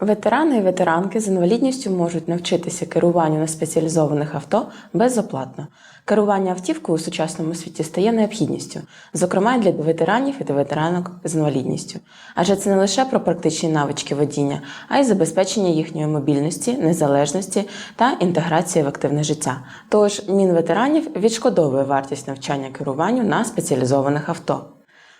Ветерани і ветеранки з інвалідністю можуть навчитися керуванню на спеціалізованих авто безоплатно. Керування автівкою у сучасному світі стає необхідністю, зокрема для ветеранів і ветеранок з інвалідністю. Адже це не лише про практичні навички водіння, а й забезпечення їхньої мобільності, незалежності та інтеграції в активне життя. Тож Мінветеранів відшкодовує вартість навчання керуванню на спеціалізованих авто.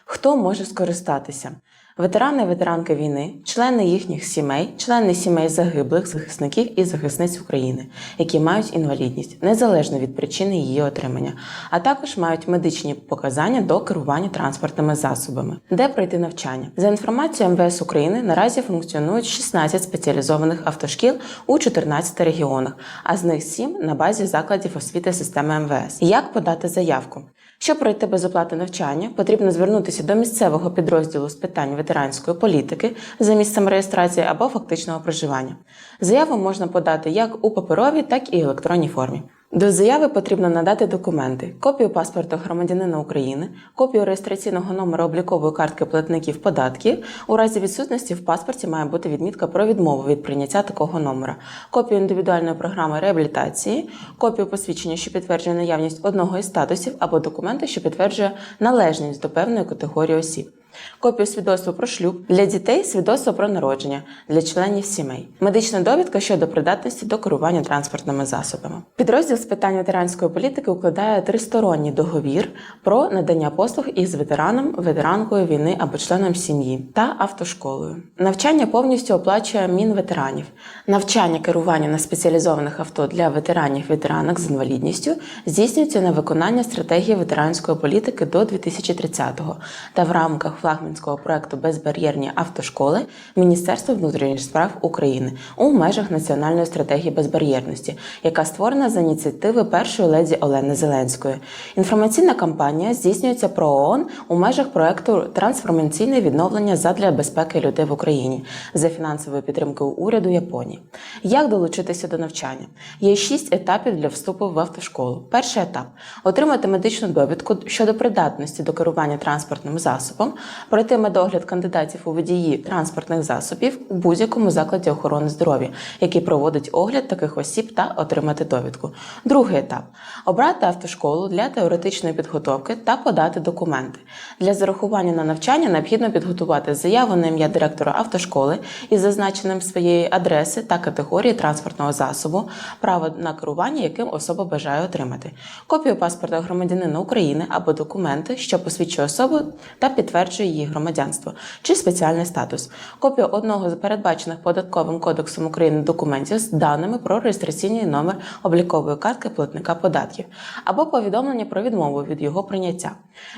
Хто може скористатися? Ветерани і ветеранки війни, члени їхніх сімей, члени сімей загиблих захисників і захисниць України, які мають інвалідність незалежно від причини її отримання, а також мають медичні показання до керування транспортними засобами, де пройти навчання. За інформацією МВС України наразі функціонують 16 спеціалізованих автошкіл у 14 регіонах, а з них 7 на базі закладів освіти системи МВС. Як подати заявку? Щоб пройти безоплатне навчання, потрібно звернутися до місцевого підрозділу з питань ветеранської політики за місцем реєстрації або фактичного проживання. Заяву можна подати як у паперовій, так і електронній формі. До заяви потрібно надати документи: копію паспорта громадянина України, копію реєстраційного номера облікової картки платників податків. У разі відсутності в паспорті має бути відмітка про відмову від прийняття такого номера, копію індивідуальної програми реабілітації, копію посвідчення, що підтверджує наявність одного із статусів, або документа, що підтверджує належність до певної категорії осіб. Копію свідоцтва про шлюб для дітей, свідоцтво про народження для членів сімей, медична довідка щодо придатності до керування транспортними засобами. Підрозділ з питань ветеранської політики укладає тристоронній договір про надання послуг із ветераном, ветеранкою війни або членом сім'ї та автошколою. Навчання повністю оплачує Мінветеранів. Навчання керування на спеціалізованих авто для ветеранів ветеранок з інвалідністю здійснюється на виконання стратегії ветеранської політики до 2030-го та в рамках флагманського проекту Безбар'єрні автошколи Міністерства внутрішніх справ України у межах національної стратегії безбар'єрності, яка створена за ініціативи першої леді Олени Зеленської. Інформаційна кампанія здійснюється про ООН у межах проекту Трансформаційне відновлення задля безпеки людей в Україні за фінансовою підтримкою уряду Японії. Як долучитися до навчання? Є шість етапів для вступу в автошколу. Перший етап отримати медичну довідку щодо придатності до керування транспортним засобом, пройти медогляд кандидатів у водії транспортних засобів у будь-якому закладі охорони здоров'я, який проводить огляд таких осіб та отримати довідку. Другий етап обрати автошколу для теоретичної підготовки та подати документи. Для зарахування на навчання необхідно підготувати заяву на ім'я директора автошколи із зазначенням своєї адреси та категорії транспортного засобу, право на керування, яким особа бажає отримати, копію паспорта громадянина України або документи, що посвідчує особу та підтверджує її громадянство чи спеціальний статус, копію одного з передбачених податковим кодексом України документів з даними про реєстраційний номер облікової картки платника податків або повідомлення про відмову від його прийняття.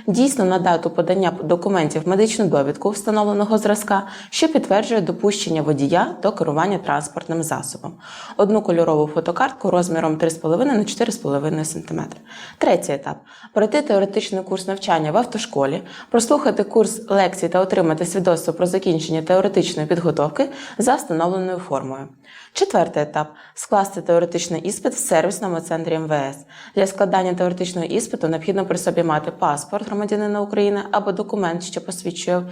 Дійсно на дату подання документів медичну довідку встановленого зразка, що підтверджує допущення водія до керування транспортним засобом, одну кольорову фотокартку розміром 3,5 на 4,5 см. Третій етап пройти теоретичний курс навчання в автошколі, прослухати курс лекцій та отримати свідоцтво про закінчення теоретичної підготовки за встановленою формою. Четвертий етап скласти теоретичний іспит в сервісному центрі МВС. Для складання теоретичного іспиту необхідно при собі мати паспорт громадянина України або документ, що посвідчує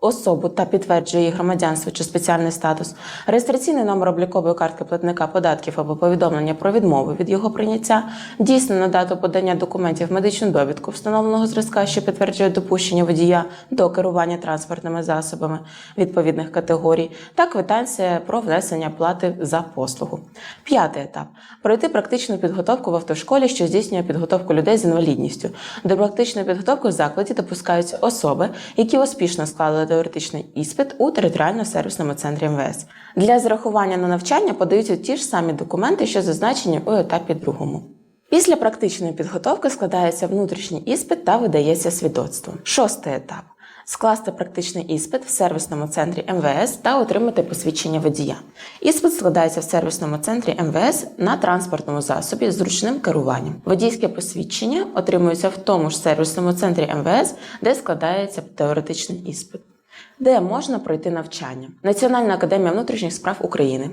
особу та підтверджує її громадянство чи спеціальний статус, реєстраційний номер облікової картки платника податків або повідомлення про відмову від його прийняття, дійсно на дату подання документів медичну довідку встановленого зразка, що підтверджує допущення водія до керування транспортними засобами відповідних категорій, та квитанція про внесення плати за послугу. П'ятий етап пройти практичну підготовку в автошколі, що здійснює підготовку людей з інвалідністю. До практичної підготовки в закладі допускаються особи, які успішно склали теоретичний іспит у територіально-сервісному центрі МВС. Для зарахування на навчання подаються ті ж самі документи, що зазначені у етапі другому. Після практичної підготовки складається внутрішній іспит та видається свідоцтво. Шостий етап. Скласти практичний іспит в сервісному центрі МВС та отримати посвідчення водія. Іспит складається в сервісному центрі МВС на транспортному засобі з зручним керуванням. Водійське посвідчення отримується в тому ж сервісному центрі МВС, де складається теоретичний іспит. Де можна пройти навчання? Національна академія внутрішніх справ України,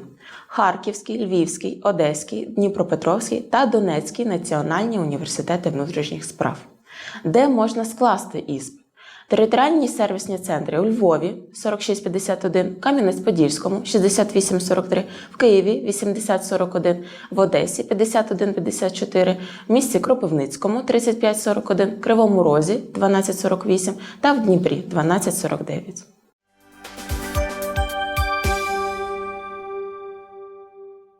Харківський, Львівський, Одеський, Дніпропетровський та Донецький національні університети внутрішніх справ. Де можна скласти іспит? Територіальні сервісні центри у Львові 4651, Кам'янець-Подільському 6843, в Києві 8041, в Одесі 5154, в місті Кропивницькому 3541, Кривому Розі 1248 та в Дніпрі 1249.